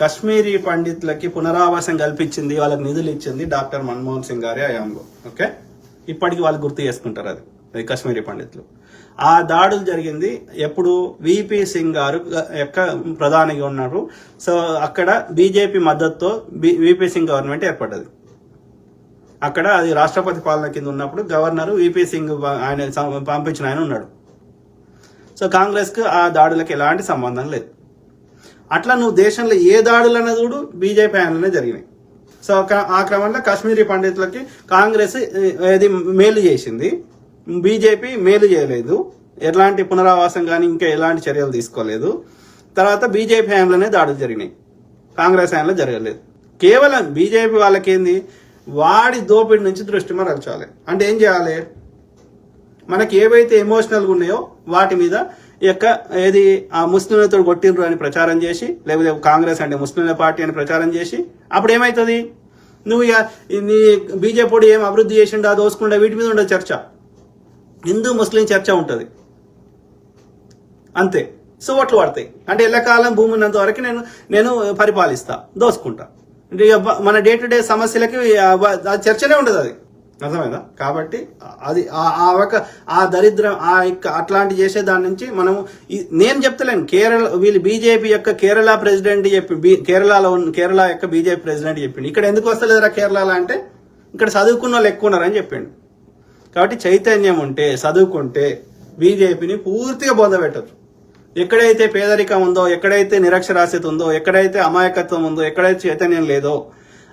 కశ్మీరీ పండితులకి పునరావాసం కల్పించింది వాళ్ళకి నిధులు ఇచ్చింది డాక్టర్ మన్మోహన్ సింగ్ గారి హయాంలో ఓకే? ఇప్పటికి వాళ్ళు గుర్తు చేసుకుంటారు అది అది కశ్మీరీ పండితులు. ఆ దాడులు జరిగింది. ఎప్పుడు విపి సింగ్ గారు యొక్క ప్రధానిగా ఉన్నారు. సో అక్కడ బీజేపీ మద్దతుతో విపి సింగ్ గవర్నమెంట్ ఏర్పడ్డది. అక్కడ అది రాష్ట్రపతి పాలన కింద ఉన్నప్పుడు గవర్నర్ విపి సింగ్ ఆయన పంపించిన ఆయన ఉన్నాడు. సో కాంగ్రెస్కు ఆ దాడులకు ఎలాంటి సంబంధం లేదు. అట్లా నువ్వు దేశంలో ఏ దాడులు అన్నది చూడు బీజేపీ ఆయనలోనే జరిగినాయి. సో ఆ క్రమంలో కాశ్మీరీ పండితులకి కాంగ్రెస్ ఇది ఏది మేలు చేసింది. బీజేపీ మేలు చేయలేదు. ఎలాంటి పునరావాసం కానీ ఇంకా ఎలాంటి చర్యలు తీసుకోలేదు. తర్వాత బీజేపీ హయాంలోనే దాడులు జరిగినాయి. కాంగ్రెస్ హయాంలో జరగలేదు. కేవలం బీజేపీ వాళ్ళకేంది? వాడి దోపిడి నుంచి దృష్టి మరల్చాలి. అంటే ఏం చేయాలి? మనకి ఏవైతే ఎమోషనల్గా ఉన్నాయో వాటి మీద ఈ యొక్క ఏది ఆ ముస్లింలతో కొట్టిండ్రు అని ప్రచారం చేసి లేకపోతే కాంగ్రెస్ అంటే ముస్లింల పార్టీ అని ప్రచారం చేసి అప్పుడు ఏమవుతుంది నువ్వు ఇక నీ బీజేపీ ఏం అభివృద్ధి చేసిండా దోసుకుండా వీటి మీద ఉండదు చర్చ. హిందూ ముస్లిం చర్చ ఉంటుంది. అంతే. సో ఓట్లు పడతాయి. అంటే ఎల్లకాలం భూమి ఉన్నంత వరకు నేను నేను పరిపాలిస్తా దోసుకుంటా. అంటే ఇక మన డే టు డే సమస్యలకి చర్చనే ఉండదు అది. అర్థమైందా? కాబట్టి అది ఆ- ఒక ఆ దరిద్రం ఆ యొక్క అట్లాంటి చేసే దాని నుంచి మనం నేను చెప్తలేను. కేరళ వీళ్ళు బీజేపీ యొక్క కేరళ ప్రెసిడెంట్ చెప్పి కేరళలో ఉన్న కేరళ యొక్క బీజేపీ ప్రెసిడెంట్ చెప్పిండు. ఇక్కడ ఎందుకు వస్తలేదురా కేరళలో అంటే? ఇక్కడ చదువుకున్న వాళ్ళు ఎక్కువ ఉన్నారని చెప్పిండు. కాబట్టి చైతన్యం ఉంటే చదువుకుంటే బీజేపీని పూర్తిగా బోధపెట్టచ్చు ఎక్కడైతే పేదరికం ఉందో ఎక్కడైతే నిరక్షరాస్యత ఉందో ఎక్కడైతే అమాయకత్వం ఉందో ఎక్కడైతే చైతన్యం లేదో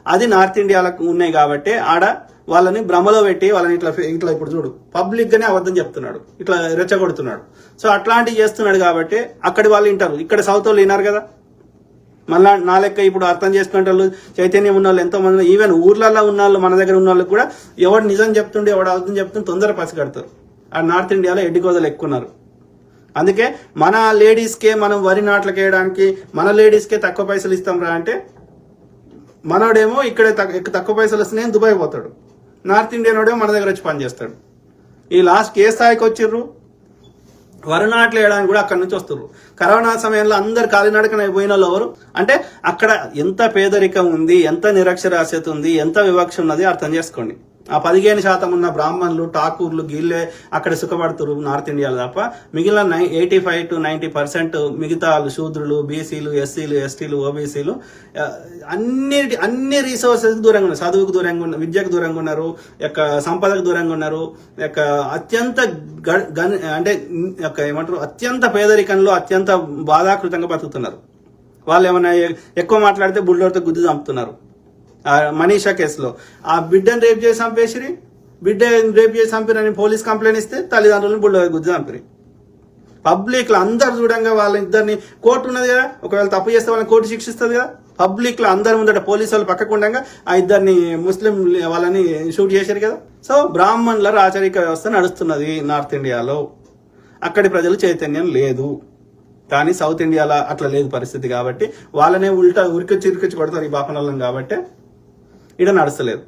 అది నార్త్ ఇండియాలకు ఉన్నాయి కాబట్టి ఆడ వాళ్ళని భ్రమలో పెట్టి వాళ్ళని ఇట్లా ఇట్లా ఇప్పుడు చూడు పబ్లిక్గానే అబద్ధం చెప్తున్నాడు. ఇట్లా రెచ్చగొడుతున్నాడు. సో అట్లాంటివి చేస్తున్నాడు కాబట్టి అక్కడి వాళ్ళు వింటారు. ఇక్కడ సౌత్ వాళ్ళు విన్నారు కదా? మళ్ళా నా లెక్క ఇప్పుడు అర్థం చేసుకునే వాళ్ళు చైతన్యం ఉన్న వాళ్ళు ఎంతో మంది ఈవెన్ ఊర్లలో ఉన్న వాళ్ళు మన దగ్గర ఉన్న వాళ్ళు కూడా ఎవడు నిజం చెప్తుండే ఎవడు అబద్ధం చెప్తుండే తొందర పసిగడతారు ఆ నార్త్ ఇండియాలో ఎడ్డిగోదలు ఎక్కువ ఉన్నారు. అందుకే మన లేడీస్కే మనం వరి నాట్లకి వేయడానికి మన లేడీస్కే తక్కువ పైసలు ఇస్తాం రా అంటే మనోడేమో ఇక్కడ తక్కువ తక్కువ పైసలు వస్తున్నాయని దుబాయ్ పోతాడు. నార్త్ ఇండియన్ వాడే మన దగ్గర వచ్చి పనిచేస్తాడు. ఈ లాస్ట్ ఏ స్థాయికి వచ్చిర్రు. వరనాట్లు వేయడానికి కూడా అక్కడి నుంచి వస్తారు కరోనా సమయంలో అందరు కాలినడకన పోయిన వాళ్ళు ఎవరు? అంటే అక్కడ ఎంత పేదరికం ఉంది ఎంత నిరక్షరాస్యత ఉంది ఎంత వివక్ష ఉన్నది అర్థం చేసుకోండి. ఆ పదిహేను శాతం ఉన్న బ్రాహ్మణులు ఠాకూర్లు గీళ్ళే అక్కడ సుఖపడుతురు నార్త్ ఇండియాలో తప్ప. మిగిలిన నై eighty five to ninety percent మిగతా శూద్రులు బీసీలు ఎస్సీలు ఎస్టీలు ఓబీసీలు అన్ని అన్ని రీసోర్సెస్ దూరంగా ఉన్నారు. చదువుకు దూరంగా ఉన్నారు విద్యకు దూరంగా ఉన్నారు యొక్క సంపదకు దూరంగా ఉన్నారు యొక్క అత్యంత గ- గన్- అంటే యొక్క ఏమంటారు అత్యంత పేదరికంలో అత్యంత బాధాకృతంగా బతుకుతున్నారు. వాళ్ళు ఏమైనా ఎక్కువ మాట్లాడితే బుల్డోర్తో గుద్దు చంపుతున్నారు. మనీషా కేసులో. ఆ బిడ్డను రేప్ చేసి చంపేసిరి. బిడ్డ రేప్ చేసి చంపిరని పోలీస్ కంప్లైంట్ ఇస్తే తల్లిదండ్రులను బుల్ల గుద్దు చంపిరి. పబ్లిక్లో అందరు చూడంగా వాళ్ళ ఇద్దరిని కోర్టు ఉన్నది కదా ఒకవేళ తప్పు చేస్తే వాళ్ళని కోర్టు శిక్షిస్తుంది కదా. పబ్లిక్లో అందరు అందరి ముందట పోలీసు వాళ్ళు పక్కకు ఉండగా ఆ ఇద్దరిని ముస్లిం వాళ్ళని షూట్ చేశారు కదా. సో బ్రాహ్మణుల రాచరిక వ్యవస్థ నడుస్తున్నది నార్త్ ఇండియాలో. అక్కడి ప్రజలు చైతన్యం లేదు. కానీ సౌత్ ఇండియాలో అట్లా లేదు పరిస్థితి కాబట్టి వాళ్ళనే ఉల్టా ఉరికొచ్చి చిరికొచ్చి కొడతారు ఈ బాపనల్లం కాబట్టి. ఇక్కడ నడుస్తలేదు.